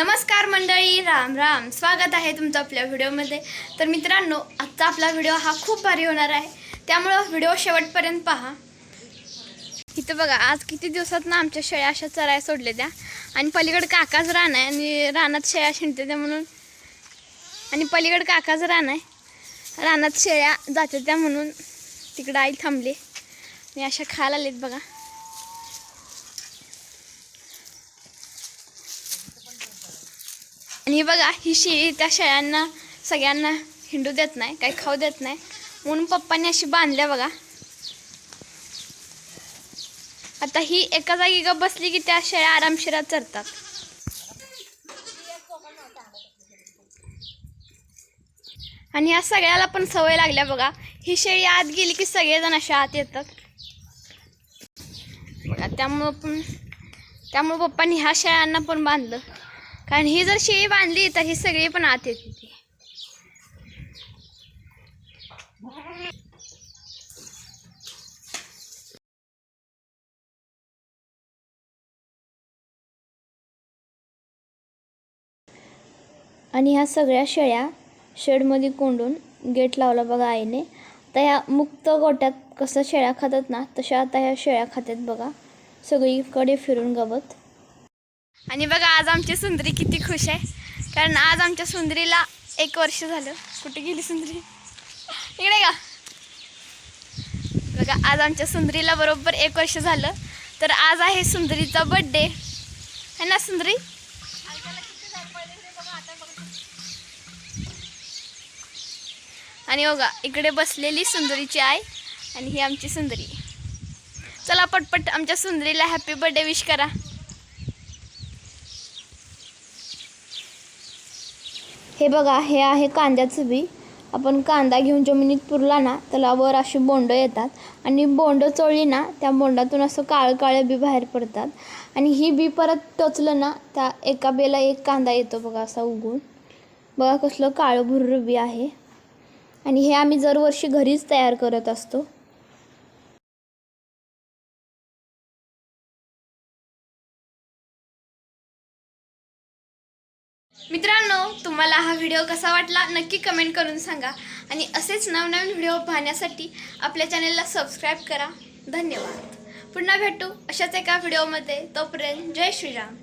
नमस्कार मंडळी राम राम. स्वागत आहे तुमचं आपल्या व्हिडिओमध्ये. तर मित्रांनो आजचा आपला व्हिडिओ हा खूप भारी होणार आहे. त्यामुळं व्हिडिओ शेवटपर्यंत पहा. इथं बघा आज किती दिवसात ना आमच्या शेळ्या अशा चराय सोडल्या त्या. आणि पलीकडे काकाच रान आहे आणि रानात शेळ्या शिंडते त्या म्हणून. आणि पलीकडे काकाच रान आहे रानात शेळ्या जाते त्या म्हणून तिकडं आई थांबली. आणि अशा खायला आलेत बघा. आणि बघा ही शेळी त्या शेळ्यांना सगळ्यांना हिंडू देत नाही काही खाऊ देत नाही. म्हणून पप्पांनी अशी बांधल्या बघा. आता ही एका जागी ग बसली की त्या शेळ्या आरामशिरात चरतात. आणि या सगळ्याला पण सवय लागल्या बघा. ही शेळी आत गेली की सगळेजण अशा आत येतात. बघा त्यामुळं पण त्यामुळं पप्पांनी ह्या शेळ्यांना पण बांधलं. कारण ही जर शेळी बांधली तर ही सगळी पण आत येते ती आणि ह्या सगळ्या शेळ्या शेडमध्ये कोंडून गेट लावला बघा आईने. आता ह्या मुक्त गोट्यात कसं शेळ्या खातात ना तशा आता ह्या शेळ्या खातात बघा. सगळीकडे फिरून गवत. आणि बघा आज आमची सुंदरी किती खुश आहे. कारण आज आमच्या सुंदरीला एक वर्ष झालं. कुठे गेली सुंदरी? इकडे का बघा आज आमच्या सुंदरीला बरोबर एक वर्ष झालं. तर आज आहे सुंदरीचा बड्डे है ना सुंदरी? आणि बघा इकडे बसलेली सुंदरीची आई आणि ही आमची सुंदरी. चला पटपट आमच्या सुंदरीला हॅपी बर्थडे विश करा. हे बघा हे आहे कांद्याचं बी. आपण कांदा घेऊन जमिनीत पुरला ना त्याला वर अशी बोंड येतात. आणि बोंड चोळली ना त्या बोंडातून असं काळं काळं बी बाहेर पडतात. आणि ही बी परत टोचलं ना त्या एका बेला एक कांदा येतो बघा असा उगून. बघा कसलं काळं भुर्र बी आहे. आणि हे आम्ही दरवर्षी घरीच तयार करत असतो. मित्रांनो तुम्हाला हा व्हिडिओ कसा वाटला नक्की कमेंट करून सांगा. आणि असेच नवनवीन व्हिडिओ पाहण्यासाठी आपल्या चॅनलला सबस्क्राईब करा. धन्यवाद. पुन्हा भेटू अशाच एका व्हिडिओमध्ये. तोपर्यंत जय श्रीराम.